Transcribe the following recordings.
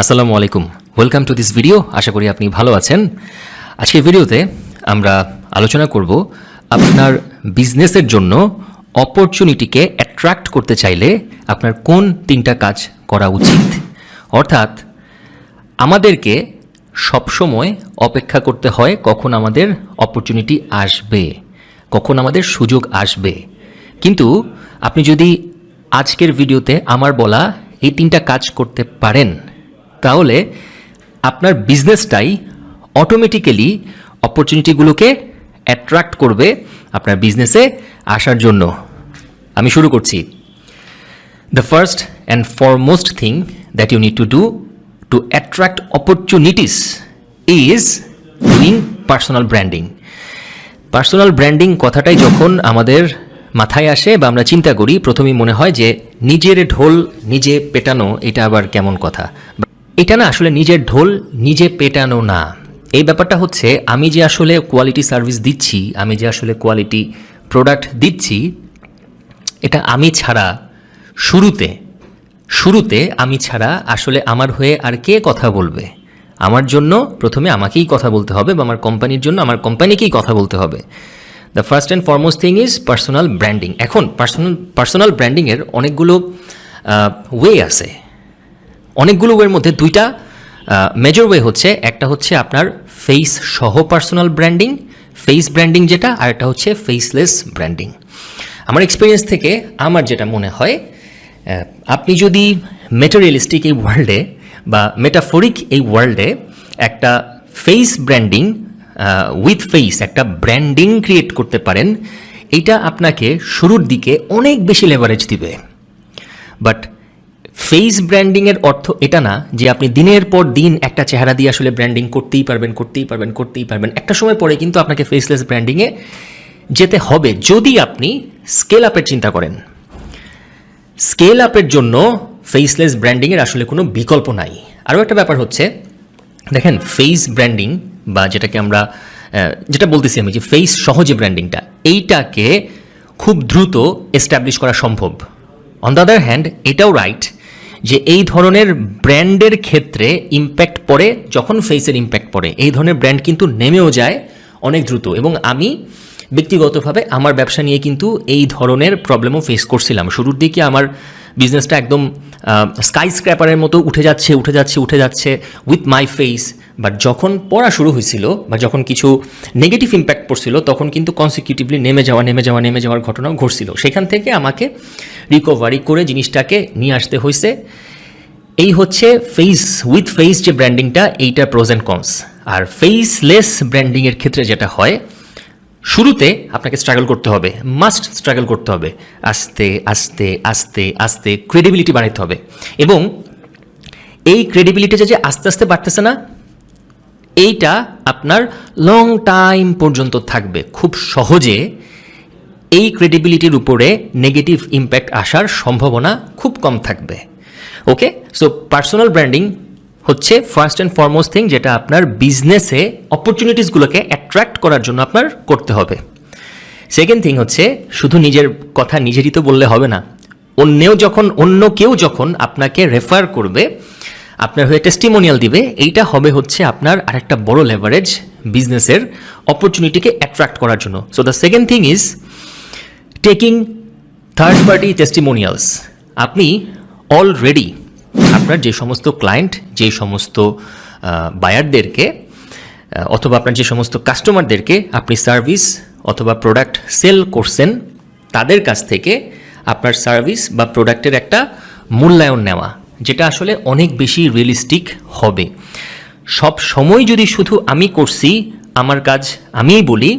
আসসালামু আলাইকুম। Welcome to this video আশা করি আপনি ভালো আছেন। আজকের ভিডিওতে আমরা আলোচনা করব আপনার বিজনেসের জন্য অপরচুনিটিকে অ্যাট্রাক্ট করতে চাইলে আপনার কোন তিনটা কাজ করা উচিত? অর্থাৎ, আমাদেরকে সবসময় অপেক্ষা করতে হয় কখন আমাদের অপরচুনিটি আসবে, কখন আমাদের সুযোগ আসবে। কিন্তু আপনি যদি আজকের ভিডিওতে আমার বলা এই তিনটা কাজ করতে পারেন তাহলে আপনার বিজনেসটাই অটোমেটিক্যালি অপরচুনিটিগুলোকে অ্যাট্রাক্ট করবে আপনার বিজনেসে আসার জন্য। আমি শুরু করছি। The first and foremost thing that you need to do to attract opportunities is doing personal branding personal branding কথাটাই যখন আমাদের মাথায় আসে বা আমরা চিন্তা করি, প্রথমেই মনে হয় যে নিজের ঢোল নিজে পেটানো, এটা আবার কেমন কথা? এটা না আসলে নিজের ঢোল নিজে পেটানো না। এই ব্যাপারটা হচ্ছে, আমি যে আসলে কোয়ালিটি সার্ভিস দিচ্ছি, আমি যে আসলে কোয়ালিটি প্রোডাক্ট দিচ্ছি, এটা আমি ছাড়া শুরুতে শুরুতে আমি ছাড়া আসলে আমার হয়ে আর কে কথা বলবে? আমার জন্য প্রথমে আমাকেই কথা বলতে হবে বা আমার কোম্পানির জন্য আমার কোম্পানিকেই কথা বলতে হবে। The first and foremost thing is personal branding এখন পার্সোনাল পার্সোনাল ব্র্যান্ডিংয়ের অনেকগুলো ওয়ে আছে। অনেকগুলো ওয়ের মধ্যে দুইটা মেজর ওয়ে হচ্ছে, একটা হচ্ছে আপনার ফেস সহ পার্সোনাল ব্র্যান্ডিং ফেস ব্র্যান্ডিং যেটা, আর একটা হচ্ছে ফেসলেস ব্র্যান্ডিং আমার এক্সপিরিয়েন্স থেকে আমার যেটা মনে হয় আপনি যদি মেটেরিয়ালিস্টিক এই ওয়ার্ল্ডে বা মেটাফোরিক এই ওয়ার্ল্ডে একটা ফেস ব্র্যান্ডিং উইথ ফেস একটা ব্র্যান্ডিং ক্রিয়েট করতে পারেন, এটা আপনাকে শুরুর দিকে অনেক বেশি লেভারেজ দিবে। বাট ফেস ব্র্যান্ডিংয়ের অর্থ এটা না যে আপনি দিনের পর দিন একটা চেহারা দিয়ে আসলে ব্র্যান্ডিং করতেই পারবেন করতেই পারবেন করতেই পারবেন। একটা সময় পরে কিন্তু আপনাকে ফেসলেস ব্র্যান্ডিংয়ে যেতে হবে। যদি আপনি স্কেল আপের চিন্তা করেন স্কেল আপের জন্য ফেসলেস ব্র্যান্ডিংয়ের আসলে কোনো বিকল্প নাই। আরও একটা ব্যাপার হচ্ছে, দেখেন ফেস ব্র্যান্ডিং বা যেটাকে আমরা যেটা বলতেছি আমি যে ফেস সহজে ব্র্যান্ডিংটা এইটাকে খুব দ্রুত এস্টাবলিশ করা সম্ভব। অন দ্য আদার হ্যান্ড এটাও রাইট যে এই ধরনের ব্র্যান্ডের ক্ষেত্রে ইম্প্যাক্ট পড়ে, যখন ফেসের ইম্প্যাক্ট পড়ে, এই ধরনের ব্র্যান্ড কিন্তু নেমেও যায় অনেক দ্রুত। এবং আমি ব্যক্তিগতভাবে আমার ব্যবসা নিয়ে কিন্তু এই ধরনের প্রবলেমও ফেস করছিলাম। শুরুর দিকে আমার বিজনেসটা একদম স্কাই স্ক্র্যাপারের মতো উঠে যাচ্ছে উঠে যাচ্ছে উঠে যাচ্ছে উইথ মাই ফেস বাট যখন পড়া শুরু হয়েছিল বা যখন কিছু নেগেটিভ ইম্প্যাক্ট পড়ছিল, তখন কিন্তু কনসিকিউটিভলি নেমে যাওয়া নেমে যাওয়া, নেমে যাওয়ার ঘটনাও ঘটছিল। সেখান থেকে আমাকে রিকভারি করে জিনিসটাকে নিয়ে আসতে হয়েছে। এই হচ্ছে ফেস উইথ ফেস যে ব্র্যান্ডিংটা এইটা প্রোজ অ্যান্ড কনস আর ফেসলেস ব্র্যান্ডিংয়ের ক্ষেত্রে যেটা হয় শুরুতে আপনাকে স্ট্রাগল করতে হবে মাস্ট স্ট্রাগল করতে হবে, আস্তে আস্তে আস্তে আস্তে ক্রেডিবিলিটি বাড়াইতে হবে। এবং এই ক্রেডিবিলিটি যে আস্তে আস্তে বাড়তেছে না, এইটা আপনার লং টাইম পর্যন্ত থাকবে। খুব সহজে এই ক্রেডিবিলিটির উপরে নেগেটিভ ইম্প্যাক্ট আসার সম্ভাবনা খুব কম থাকবে। ওকে সো পার্সোনাল ব্র্যান্ডিং হচ্ছে ফার্স্ট অ্যান্ড ফরমোস্ট থিং যেটা আপনার বিজনেসে অপরচুনিটিসগুলোকে অ্যাট্রাক্ট করার জন্য আপনার করতে হবে। সেকেন্ড থিং হচ্ছে, শুধু নিজের কথা নিজেরই তো বললে হবে না, অন্যেও যখন, অন্য কেউ যখন আপনাকে রেফার করবে, আপনার হয়ে টেস্টিমোনিয়াল দিবে, এইটা হবে হচ্ছে আপনার আরেকটা বড় লেভারেজ বিজনেসের অপরচুনিটিকে অ্যাট্রাক্ট করার জন্য। So the second thing is taking third party testimonials আপনি অলরেডি আপনার যে সমস্ত ক্লায়েন্ট যে সমস্ত বায়ারদেরকে অথবা আপনার যে সমস্ত কাস্টমারদেরকে আপনি সার্ভিস অথবা প্রোডাক্ট সেল করছেন, তাদের কাছ থেকে আপনার সার্ভিস বা প্রোডাক্টের একটা মূল্যায়ন নেওয়া, যেটা আসলে অনেক বেশি রিয়েলিস্টিক হবে। সব সময় যদি শুধু আমি করছি, আমার কাজ আমিই বলি,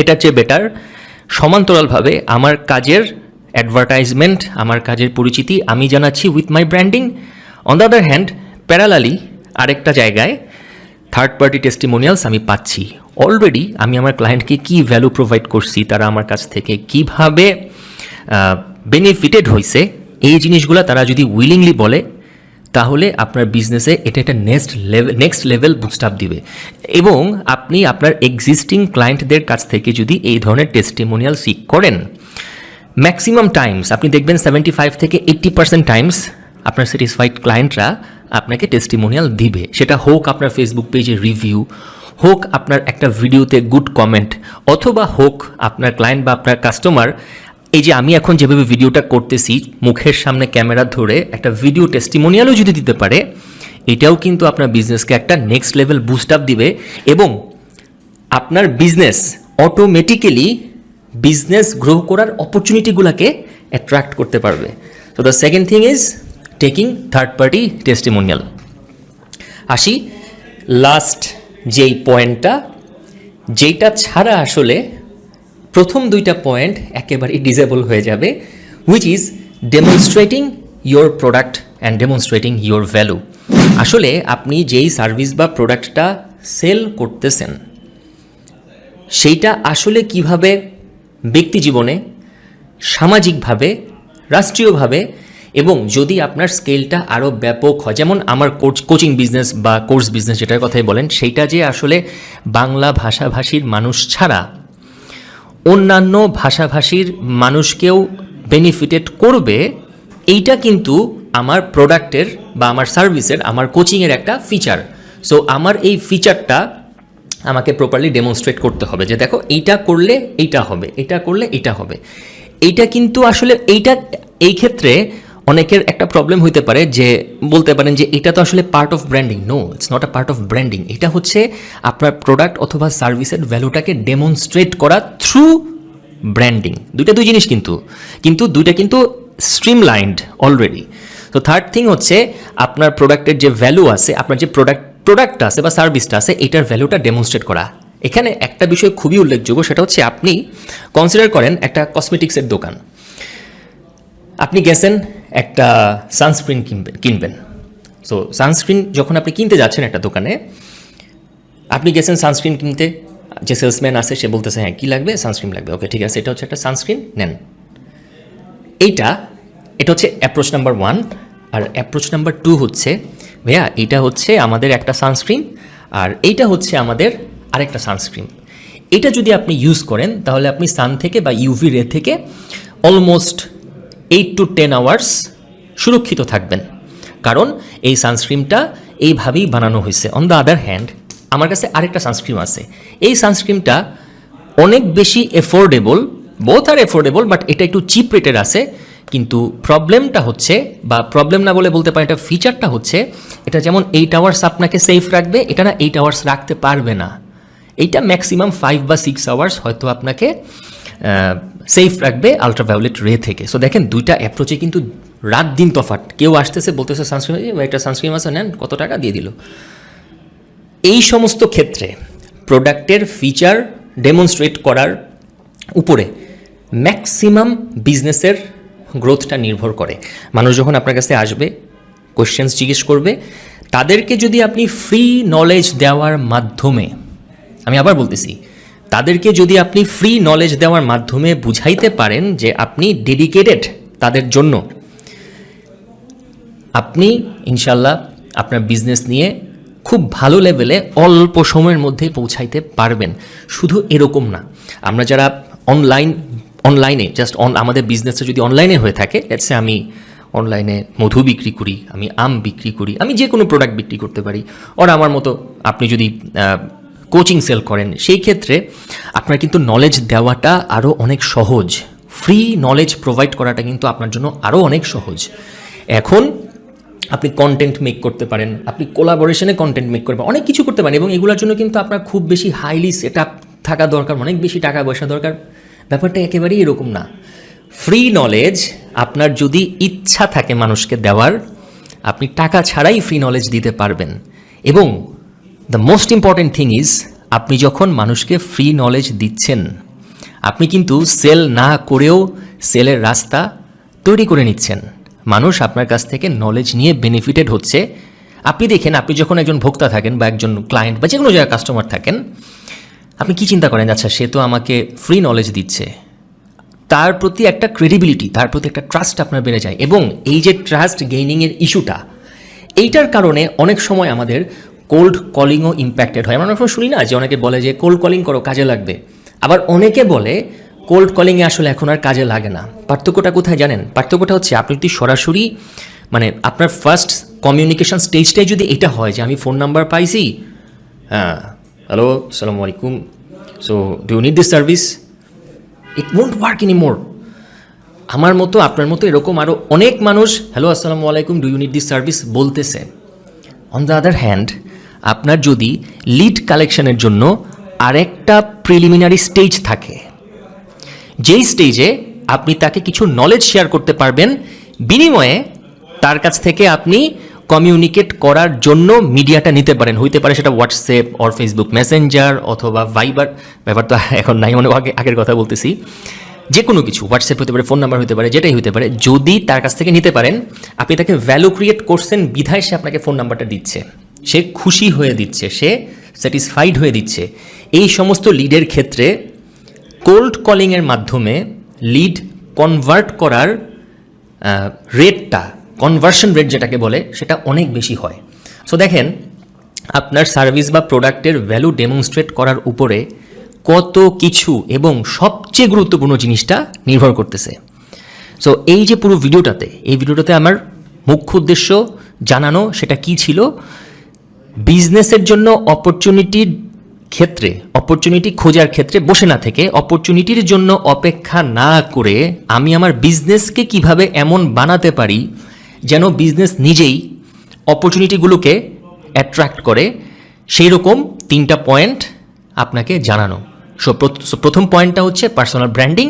এটার চেয়ে বেটার সমান্তরালভাবে আমার কাজের অ্যাডভার্টাইজমেন্ট আমার কাজের পরিচিতি আমি জানাচ্ছি with my branding on the other hand parallelly আরেকটা জায়গায় থার্ড পার্টি টেস্টিমোনিয়ালস আমি পাচ্ছি। অলরেডি আমি আমার ক্লায়েন্টকে কী ভ্যালু প্রোভাইড করছি, তারা আমার কাছ থেকে কীভাবে বেনিফিটেড হয়েছে এই জিনিসগুলো তারা যদি উইলিংলি বলে, তাহলে আপনার বিজনেসে এটা একটা next level next level boost up দিবে। এবং আপনি আপনার এক্সিস্টিং ক্লায়েন্টদের কাছ থেকে যদি এই ধরনের টেস্টিমোনিয়াল সিক করেন ম্যাক্সিমাম টাইমস আপনি দেখবেন সেভেন্টি ফাইভ থেকে এইট্টি পার্সেন্ট টাইমস আপনার স্যাটিসফাইড ক্লায়েন্টরা আপনাকে টেস্টিমোনিয়াল দিবে। সেটা হোক আপনার ফেসবুক পেজে রিভিউ হোক আপনার একটা ভিডিওতে গুড কমেন্ট অথবা হোক আপনার ক্লায়েন্ট বা আপনার কাস্টমার এই যে আমি এখন যেভাবে ভিডিওটা করতেছি, মুখের সামনে ক্যামেরা ধরে একটা ভিডিও টেস্টিমোনিয়ালও যদি দিতে পারে, এটাও কিন্তু আপনার বিজনেসকে একটা নেক্সট লেভেল বুস্ট আপ দিবে এবং আপনার বিজনেস অটোমেটিক্যালি বিজনেস গ্রো করার অপরচুনিটিগুলোকে অ্যাট্রাক্ট করতে পারবে। তো the second thing is taking third party testimonial আসি লাস্ট যেই পয়েন্টটা যেইটা ছাড়া আসলে প্রথম দুইটা পয়েন্ট একেবারেই ডিজেবল হয়ে যাবে which is demonstrating your product and demonstrating your value আসলে আপনি যেই সার্ভিস বা প্রোডাক্টটা সেল করতেছেন, সেইটা আসলে কীভাবে ব্যক্তি জীবনে সামাজিকভাবে, রাষ্ট্রীয়ভাবে এবং যদি আপনার স্কেলটা আরও ব্যাপক হয়, যেমন আমার কোচ কোচিং বিজনেস বা কোর্স বিজনেস যেটার কথাই বলেন, সেইটা যে আসলে বাংলা ভাষাভাষীর মানুষ ছাড়া অন্যান্য ভাষাভাষীর মানুষকেও বেনিফিটেড করবে, এইটা কিন্তু আমার প্রোডাক্টের বা আমার সার্ভিসের আমার কোচিংয়ের একটা ফিচার সো আমার এই ফিচারটা আমাকে প্রপারলি ডেমনস্ট্রেট করতে হবে যে দেখো এইটা করলে এইটা হবে, এটা করলে এটা হবে। এইটা কিন্তু আসলে এইটা, এই ক্ষেত্রে অনেকের একটা প্রবলেম হইতে পারে যে বলতে পারেন যে এটা তো আসলে part of branding no it's not a part of branding এটা হচ্ছে আপনার প্রোডাক্ট অথবা সার্ভিসের ভ্যালুটাকে ডেমনস্ট্রেট করা থ্রু ব্র্যান্ডিং দুইটা দুই জিনিস কিন্তু। কিন্তু দুইটা কিন্তু স্ট্রিমলাইন্ড অলরেডি তো থার্ড থিং হচ্ছে আপনার প্রোডাক্টের যে ভ্যালু আছে, আপনার যে প্রোডাক্ট প্রোডাক্টটা আছে বা সার্ভিসটা আছে, এটার ভ্যালুটা ডেমনস্ট্রেট করা। এখানে একটা বিষয় খুবই উল্লেখযোগ্য, সেটা হচ্ছে আপনি কনসিডার করেন একটা কসমেটিক্সের দোকান। আপনি গেছেন একটা সানস্ক্রিন কিনবেন কিনবেন। সো সানস্ক্রিন যখন আপনি কিনতে যাচ্ছেন একটা দোকানে, আপনি গেছেন সানস্ক্রিন কিনতে, যে সেলসম্যান আছে, সে বলতেছে হ্যাঁ কী লাগবে? সানস্ক্রিন লাগবে। ওকে ঠিক আছে, এটা হচ্ছে একটা সানস্ক্রিন নেন। এইটা, এটা হচ্ছে অ্যাপ্রোচ নাম্বার ওয়ান আর অ্যাপ্রোচ নাম্বার টু হচ্ছে ভাইয়া, এটা হচ্ছে আমাদের একটা সানস্ক্রিন আর এইটা হচ্ছে আমাদের আরেকটা সানস্ক্রিন এটা যদি আপনি ইউজ করেন, তাহলে আপনি সান থেকে বা ইউভি রে থেকে almost eight to ten hours সুরক্ষিত থাকবেন। কারণ এই সানস্ক্রিনটা এইভাবেই বানানো হয়েছে। অন দ্য আদার হ্যান্ড আমার কাছে আরেকটা সানস্ক্রিন আছে। এই সানস্ক্রিনটা অনেক বেশি এফোর্ডেবল বোথ আর এফোর্ডেবল বাট এটা একটু চিপ রেটের আছে। কিন্তু প্রবলেমটা হচ্ছে বা প্রবলেম না বলে বলতে পারি এটা ফিচারটা হচ্ছে, এটা যেমন এইট আওয়ার্স আপনাকে সেফ রাখবে, এটা না এইট আওয়ার্স রাখতে পারবে না। এইটা ম্যাক্সিমাম ফাইভ বা সিক্স আওয়ার্স হয়তো আপনাকে সেফ রাখবে আলট্রাভায়োলেট রে থেকে। সো দেখেন, দুইটা অ্যাপ্রোচে কিন্তু রাত দিন তফাৎ। কেউ আসতেছে, বলতেছে সানস্ক্রিন একটা সানস্ক্রিন আছে, নেন, কত টাকা? দিয়ে দিল। এই সমস্ত ক্ষেত্রে প্রোডাক্টের ফিচার ডেমনস্ট্রেট করার উপরে ম্যাক্সিমাম বিজনেসের গ্রোথটা নির্ভর করে। মানুষ যখন আপনার কাছে আসবে কোয়েশ্চেন্স জিজ্ঞেস করবে, তাদেরকে যদি আপনি ফ্রি নলেজ দেওয়ার মাধ্যমে, আমি আবার বলতেছি, তাদেরকে যদি আপনি ফ্রি নলেজ দেওয়ার মাধ্যমে বুঝাইতে পারেন যে আপনি ডেডিকেটেড তাদের জন্য, আপনি ইনশাল্লাহ আপনার বিজনেস নিয়ে খুব ভালো লেভেলে অল্প সময়ের মধ্যেই পৌঁছাইতে পারবেন। শুধু এরকম না, আমরা যারা অনলাইন অনলাইনে জাস্ট অন আমাদের বিজনেসটা যদি অনলাইনে হয়ে থাকে লেটসে আমি অনলাইনে মধু বিক্রি করি, আমি আম বিক্রি করি, আমি যে কোনো প্রোডাক্ট বিক্রি করতে পারি ওর আমার মতো আপনি যদি কোচিং সেল করেন, সেই ক্ষেত্রে আপনার কিন্তু নলেজ দেওয়াটা আরও অনেক সহজ। ফ্রি নলেজ প্রোভাইড করাটা কিন্তু আপনার জন্য আরও অনেক সহজ। এখন আপনি কন্টেন্ট মেক করতে পারেন, আপনি কোলাবোরেশনে কন্টেন্ট মেক করতে পারেন অনেক কিছু করতে পারেন, এবং এগুলোর জন্য কিন্তু আপনার খুব বেশি হাইলি সেট থাকা দরকার, অনেক বেশি টাকা পয়সা দরকার। ব্যাপারটা একেবারেই এরকম না। ফ্রি নলেজ আপনার যদি ইচ্ছা থাকে মানুষকে দেওয়ার, আপনি টাকা ছাড়াই ফ্রি নলেজ দিতে পারবেন। এবং the most important thing is আপনি যখন মানুষকে ফ্রি নলেজ দিচ্ছেন, আপনি কিন্তু সেল না করেও সেলের রাস্তা তৈরি করে নিচ্ছেন। মানুষ আপনার কাছ থেকে নলেজ নিয়ে বেনিফিটেড হচ্ছে। আপনি দেখেন, আপনি যখন একজন ভোক্তা থাকেন বা একজন ক্লায়েন্ট বা যে কোনো জায়গায় কাস্টমার থাকেন আপনি কি চিন্তা করেন? আচ্ছা সে তো আমাকে ফ্রি নলেজ দিচ্ছে। তার প্রতি একটা ক্রেডিবিলিটি তার প্রতি একটা ট্রাস্ট আপনার বেড়ে যায়। এবং এই যে ট্রাস্ট গেইনিংয়ের ইস্যুটা এইটার কারণে অনেক সময় আমাদের কোল্ড কলিংও ইম্প্যাক্টেড হয়। আমরা অনেক সময় শুনি না যে অনেকে বলে যে কোল্ড কলিং করো, কাজে লাগবে। আবার অনেকে বলে কোল্ড কলিংয়ে আসলে এখন আর কাজে লাগে না। পার্থক্যটা কোথায় জানেন? পার্থক্যটা হচ্ছে, আপনি যদি সরাসরি মানে আপনার ফার্স্ট কমিউনিকেশন স্টেজটাই যদি এটা হয় যে, আমি ফোন নাম্বার পাইছি হ্যাঁ হ্যালো সালামু আলাইকুম so do need this service it won't work any more আমার মতো, আপনার মতো এরকম আরও অনেক মানুষ হ্যালো আসসালামু আলাইকুম do you need this service বলতেছে। অন দ্য আদার হ্যান্ড আপনার যদি লিড কালেকশনের জন্য আরেকটা প্রিলিমিনারি স্টেজ থাকে, যেই স্টেজে আপনি তাকে কিছু নলেজ শেয়ার করতে পারবেন, বিনিময়ে তার কাছ থেকে আপনি কমিউনিকেট করার জন্য মিডিয়াটা নিতে পারেন। হইতে পারে সেটা হোয়াটসঅ্যাপ অর ফেসবুক মেসেঞ্জার অথবা ভাইবার ব্যাপার তো এখন নাই মানে আগে আগের কথা বলতেছি। যে কোনো কিছু হোয়াটসঅ্যাপ হতে পারে ফোন নাম্বার হতে পারে, যেটাই হতে পারে, যদি তার কাছ থেকে নিতে পারেন, আপনি তাকে ভ্যালু ক্রিয়েট করছেন, বিধায় সে আপনাকে ফোন নাম্বারটা দিচ্ছে। সে খুশি হয়ে দিচ্ছে, সে স্যাটিসফাইড হয়ে দিচ্ছে। এই সমস্ত লিডের ক্ষেত্রে কোল্ড কলিংয়ের মাধ্যমে লিড কনভার্ট করার রেটটা কনভার্সন রেট যেটাকে বলে, সেটা অনেক বেশি হয়। সো দেখেন, আপনার সার্ভিস বা প্রোডাক্টের ভ্যালু ডেমনস্ট্রেট করার উপরে কত কিছু এবং সবচেয়ে গুরুত্বপূর্ণ জিনিসটা নির্ভর করতেছে। সো এই যে পুরো ভিডিওটাতে, এই ভিডিওটাতে আমার মুখ্য উদ্দেশ্য জানানো সেটা কি ছিল? বিজনেসের জন্য অপরচুনিটির ক্ষেত্রে অপরচুনিটি খোঁজার ক্ষেত্রে বসে না থেকে অপরচুনিটির জন্য অপেক্ষা না করে আমি আমার বিজনেসকে কীভাবে এমন বানাতে পারি যেন বিজনেস নিজেই অপরচুনিটিগুলোকে অ্যাট্রাক্ট করে, সেই রকম তিনটা পয়েন্ট আপনাকে জানানো। সো প্রথম পয়েন্টটা হচ্ছে পার্সোনাল ব্র্যান্ডিং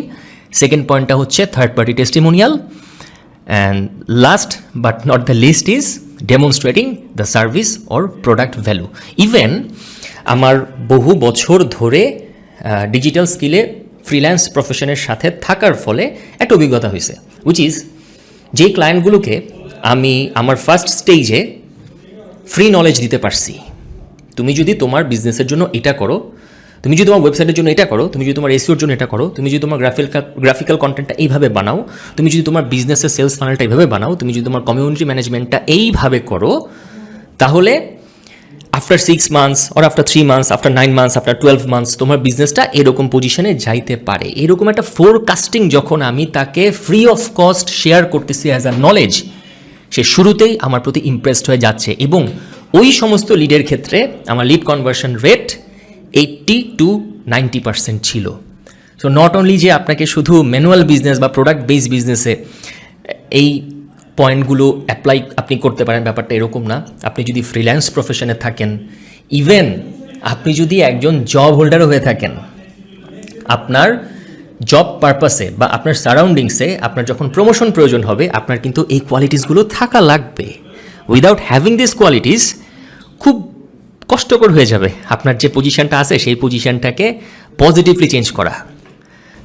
সেকেন্ড পয়েন্টটা হচ্ছে third party testimonial and last but not the least is demonstrating the service or product value even আমার বহু বছর ধরে ডিজিটাল স্কিলে ফ্রিল্যান্স প্রফেশনের সাথে থাকার ফলে একটা অভিজ্ঞতা হয়েছে উইচ ইজ যেই ক্লায়েন্টগুলোকে আমি আমার ফার্স্ট স্টেজে ফ্রি নলেজ দিতে পারছি। তুমি যদি তোমার বিজনেসের জন্য এটা করো, তুমি যদি তোমার ওয়েবসাইটের জন্য এটা করো, তুমি যদি তোমার এসিওর জন্য এটা করো, তুমি যদি তোমার গ্রাফিক্যাল গ্রাফিক্যাল কন্টেন্টটা এইভাবে বানাও, তুমি যদি তোমার বিজনেসের সেলস ফানেলটা এইভাবে বানাও, তুমি যদি তোমার কমিউনিটি ম্যানেজমেন্টটা এইভাবে করো, তাহলে after six months or after three months after nine months after twelve months তোমার বিজনেসটা এরকম পজিশনে যাইতে পারে। এরকম একটা ফোরকাস্টিং যখন আমি তাকে ফ্রি অফ কস্ট শেয়ার করতেছি অ্যাজ আ নলেজ সে শুরুতেই আমার প্রতি ইমপ্রেসড হয়ে যাচ্ছে এবং ওই সমস্ত লিডের ক্ষেত্রে আমার lead conversion rate eighty to ninety percent ছিল। সো নট অনলি যে আপনাকে শুধু ম্যানুয়াল বিজনেস বা প্রোডাক্ট বেস বিজনেসে এই পয়েন্টগুলো অ্যাপ্লাই আপনি করতে পারেন, ব্যাপারটা এরকম না। আপনি যদি ফ্রিল্যান্স প্রফেশনে থাকেন ইভেন আপনি যদি একজন জব হোল্ডারও হয়ে থাকেন, আপনার জব পারপাসে বা আপনার সারাউন্ডিংসে আপনার যখন প্রমোশন প্রয়োজন হবে, আপনার কিন্তু এই কোয়ালিটিসগুলো থাকা লাগবে। উইদাউট হ্যাভিং দিস কোয়ালিটিস খুব কষ্টকর হয়ে যাবে আপনার যে পজিশনটা আছে, সেই পজিশনটাকে পজিটিভলি চেঞ্জ করা।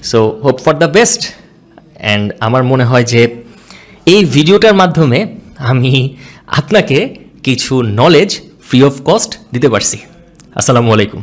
So hope for the best and আমার মনে হয় যে এই ভিডিওটার মাধ্যমে আমি আপনাকে কিছু নলেজ ফ্রি অফ কস্ট দিতে পারছি। আসসালামু আলাইকুম।